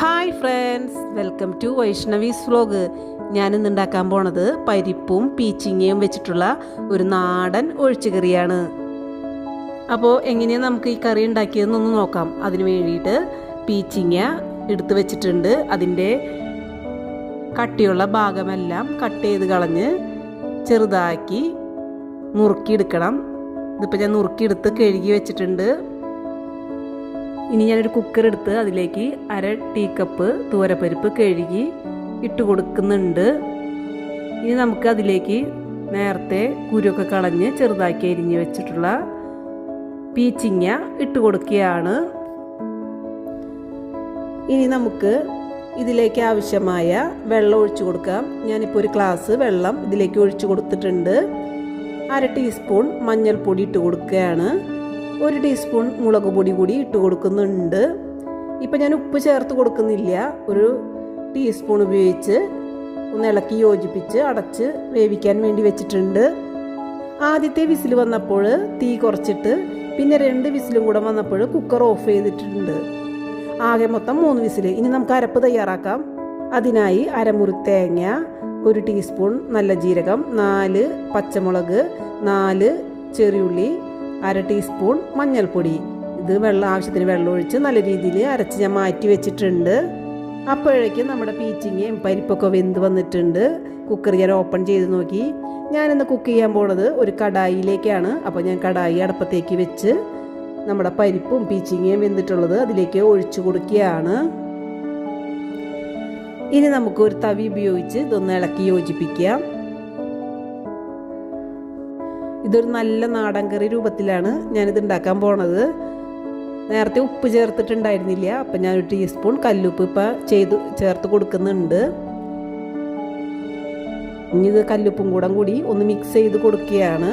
Hi friends welcome to Vaishnavi's vlog ഞാനിന്ന് ഉണ്ടാക്കാൻ പോണത് പരിപ്പും പീച്ചിങ്ങയും വെച്ചിട്ടുള്ള ഒരു നാടൻ ഒഴിച്ചുകറിയാണ് അപ്പോൾ എങ്ങനെയാണ് നമുക്ക് ഈ കറി ഉണ്ടാക്കിയതെന്നൊന്ന് നോക്കാം. അതിന് വേണ്ടിയിട്ട് പീച്ചിങ്ങ എടുത്തു വെച്ചിട്ടുണ്ട്. അതിന്റെ കട്ടിയുള്ള ഭാഗമെല്ലാം കട്ട് ചെയ്ത് കളഞ്ഞ് ചെറുതാക്കി നുറുക്കിയെടുക്കണം. ഇതിപ്പോൾ ഞാൻ നുറുക്കിയെടുത്ത് കഴുകി വെച്ചിട്ടുണ്ട്. ഇനി ഞാനൊരു കുക്കർ എടുത്ത് അതിലേക്ക് അര ടീ കപ്പ് തൂരപ്പരിപ്പ് കഴുകി ഇട്ട് കൊടുക്കുന്നുണ്ട്. ഇനി നമുക്ക് അതിലേക്ക് നേരത്തെ കുരുവൊക്കെ കളഞ്ഞ് ചെറുതാക്കി അരിഞ്ഞ് വെച്ചിട്ടുള്ള പീച്ചിങ്ങ ഇട്ട് കൊടുക്കുകയാണ്. ഇനി നമുക്ക് ഇതിലേക്ക് ആവശ്യമായ വെള്ളം ഒഴിച്ചു കൊടുക്കാം. ഞാനിപ്പോൾ ഒരു ഗ്ലാസ് വെള്ളം ഇതിലേക്ക് ഒഴിച്ചു കൊടുത്തിട്ടുണ്ട്. അര ടീസ്പൂൺ മഞ്ഞൾപ്പൊടി ഇട്ട് കൊടുക്കുകയാണ്. ഒരു ടീസ്പൂൺ മുളക് പൊടി കൂടി ഇട്ട് കൊടുക്കുന്നുണ്ട്. ഇപ്പം ഞാൻ ഉപ്പ് ചേർത്ത് കൊടുക്കുന്നില്ല. ഒരു ടീസ്പൂൺ ഉപയോഗിച്ച് ഒന്ന് ഇളക്കി യോജിപ്പിച്ച് അടച്ച് വേവിക്കാൻ വേണ്ടി വെച്ചിട്ടുണ്ട്. ആദ്യത്തെ വിസിൽ വന്നപ്പോൾ തീ കുറച്ചിട്ട് പിന്നെ രണ്ട് വിസിലും കൂടെ വന്നപ്പോൾ കുക്കർ ഓഫ് ചെയ്തിട്ടുണ്ട്. ആകെ മൊത്തം മൂന്ന് വിസിൽ. ഇനി നമുക്ക് അരപ്പ് തയ്യാറാക്കാം. അതിനായി അരമുറി തേങ്ങ ഒരു ടീസ്പൂൺ നല്ല ജീരകം നാല് പച്ചമുളക് നാല് ചെറിയുള്ളി അര ടീസ്പൂൺ മഞ്ഞൾപ്പൊടി. ഇത് വെള്ളം ആവശ്യത്തിന് വെള്ളം ഒഴിച്ച് നല്ല രീതിയിൽ അരച്ച് ഞാൻ മാറ്റി വെച്ചിട്ടുണ്ട്. അപ്പോഴേക്കും നമ്മുടെ പീച്ചിങ്ങയും പരിപ്പൊക്കെ വെന്ത് വന്നിട്ടുണ്ട്. കുക്കർ ഞാൻ ഓപ്പൺ ചെയ്ത് നോക്കി. ഞാനിന്ന് കുക്ക് ചെയ്യാൻ പോണത് ഒരു കടായിലേക്കാണ്. അപ്പോൾ ഞാൻ കടായി അടുപ്പത്തേക്ക് വെച്ച് നമ്മുടെ പരിപ്പും പീച്ചിങ്ങയും വെന്തിട്ടുള്ളത് അതിലേക്ക് ഒഴിച്ചു കൊടുക്കുകയാണ്. ഇനി നമുക്ക് ഒരു തവി ഉപയോഗിച്ച് ഇതൊന്ന് ഇളക്കി യോജിപ്പിക്കാം. ഇതൊരു നല്ല നാടൻ കറി രൂപത്തിലാണ് ഞാനിത് ഉണ്ടാക്കാൻ പോണത്. നേരത്തെ ഉപ്പ് ചേർത്തിട്ടുണ്ടായിരുന്നില്ല. അപ്പം ഞാൻ ഒരു ടീസ്പൂൺ കല്ലുപ്പ് ഇപ്പം ചെയ്ത് ചേർത്ത് കൊടുക്കുന്നുണ്ട്. ഇനി ഇത് കല്ലുപ്പും കൂടെ കൂടി ഒന്ന് മിക്സ് ചെയ്ത് കൊടുക്കുകയാണ്.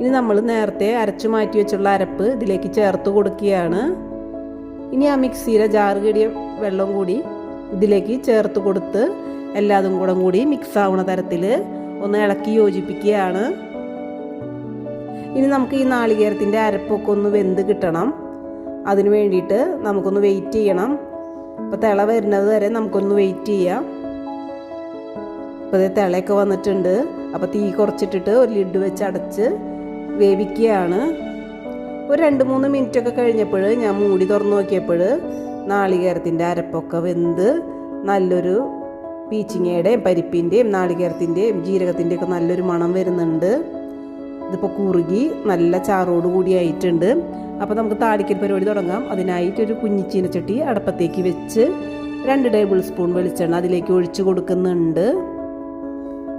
ഇനി നമ്മൾ നേരത്തെ അരച്ചു മാറ്റി വെച്ചുള്ള അരപ്പ് ഇതിലേക്ക് ചേർത്ത് കൊടുക്കുകയാണ്. ഇനി ആ മിക്സിയിലെ ജാറ് കടിയ വെള്ളം കൂടി ഇതിലേക്ക് ചേർത്ത് കൊടുത്ത് എല്ലാതും കൂടെ കൂടി മിക്സ് ആവുന്ന തരത്തിൽ ഒന്ന് ഇളക്കി യോജിപ്പിക്കുകയാണ്. ഇനി നമുക്ക് ഈ നാളികേരത്തിന്റെ അരപ്പൊക്കെ ഒന്ന് വെന്ത് കിട്ടണം. അതിന് വേണ്ടിയിട്ട് നമുക്കൊന്ന് വെയിറ്റ് ചെയ്യണം. അപ്പോൾ തിള വരുന്നത് വരെ നമുക്കൊന്ന് വെയിറ്റ് ചെയ്യാം. ഇപ്പോൾ ഇത് തിളയൊക്കെ വന്നിട്ടുണ്ട്. അപ്പോൾ തീ കുറച്ചിട്ടിട്ട് ഒരു ലിഡ് വെച്ച് അടച്ച് വേവിക്കുകയാണ്. ഒരു രണ്ട് മൂന്ന് മിനിറ്റൊക്കെ കഴിഞ്ഞപ്പോൾ ഞാൻ മൂടി തുറന്നു നോക്കിയപ്പോൾ നാളികേരത്തിന്റെ അരപ്പൊക്കെ വെന്ത് നല്ലൊരു പീച്ചിങ്ങയുടെയും പരിപ്പിന്റെയും നാളികേരത്തിന്റെയും ജീരകത്തിന്റെയൊക്കെ നല്ലൊരു മണം വരുന്നുണ്ട്. ഇതിപ്പോൾ കുറുകി നല്ല ചാറോട് കൂടി ആയിട്ടുണ്ട്. അപ്പോൾ നമുക്ക് താടിക്കൽ പരിപാടി തുടങ്ങാം. അതിനായിട്ട് ഒരു കുഞ്ഞിച്ചീനച്ചട്ടി അടപ്പത്തേക്ക് വെച്ച് രണ്ട് ടേബിൾ സ്പൂൺ വെളിച്ചെണ്ണ അതിലേക്ക് ഒഴിച്ചു കൊടുക്കുന്നുണ്ട്.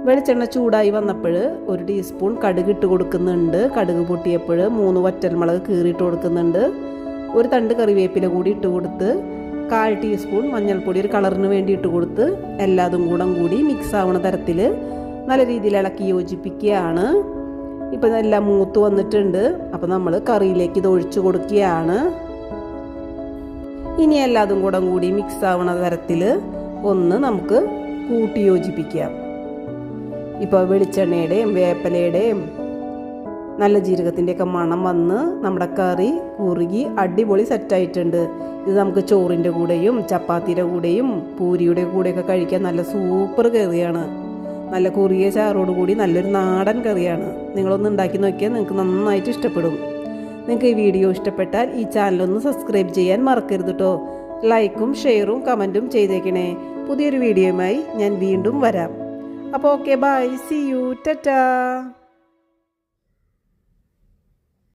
വെളിച്ചെണ്ണ ചൂടായി വന്നപ്പോൾ ഒരു ടീസ്പൂൺ കടുക് ഇട്ട് കൊടുക്കുന്നുണ്ട്. കടുക് പൊട്ടിയപ്പോൾ മൂന്ന് വറ്റൽമുളക് കീറിയിട്ട് കൊടുക്കുന്നുണ്ട്. ഒരു തണ്ട് കറിവേപ്പില കൂടി ഇട്ട് കൊടുത്ത് കാൽ ടീസ്പൂൺ മഞ്ഞൾപ്പൊടി ഒരു കളറിന് വേണ്ടി ഇട്ട് കൊടുത്ത് എല്ലാതും കൂടെ കൂടി മിക്സ് ആവുന്ന തരത്തിൽ നല്ല രീതിയിൽ ഇളക്കി യോജിപ്പിക്കുകയാണ്. ഇപ്പം എല്ലാം മൂത്ത് വന്നിട്ടുണ്ട്. അപ്പം നമ്മൾ കറിയിലേക്ക് ഇത് ഒഴിച്ചു കൊടുക്കുകയാണ്. ഇനി എല്ലാതും കൂടെ കൂടി മിക്സ് ആവുന്ന തരത്തിൽ ഒന്ന് നമുക്ക് കൂട്ടി യോജിപ്പിക്കാം ഇപ്പോൾ വെളിച്ചെണ്ണയുടെയും വേപ്പലയുടെയും നല്ല ജീരകത്തിന്റെയൊക്കെ മണം വന്ന് നമ്മുടെ കറി കുറുകി അടിപൊളി സെറ്റായിട്ടുണ്ട് ഇത് നമുക്ക് ചോറിന്റെ കൂടെയും ചപ്പാത്തിയുടെ കൂടെയും പൂരിയുടെ കൂടെയൊക്കെ കഴിക്കാൻ നല്ല സൂപ്പർ കറിയാണ്. നല്ല കുറിയ ചാറോട് കൂടി നല്ലൊരു നാടൻ കറിയാണ്. നിങ്ങളൊന്ന് ഉണ്ടാക്കി നോക്കിയാൽ നിങ്ങൾക്ക് നന്നായിട്ട് ഇഷ്ടപ്പെടും. നിങ്ങൾക്ക് ഈ വീഡിയോ ഇഷ്ടപ്പെട്ടാൽ ഈ ചാനലൊന്ന് സബ്സ്ക്രൈബ് ചെയ്യാൻ മറക്കരുത് കേട്ടോ ലൈക്കും ഷെയറും കമന്റും ചെയ്തേക്കണേ. പുതിയൊരു വീഡിയോയുമായി ഞാൻ വീണ്ടും വരാം. അപ്പോൾ okay bye. See you tata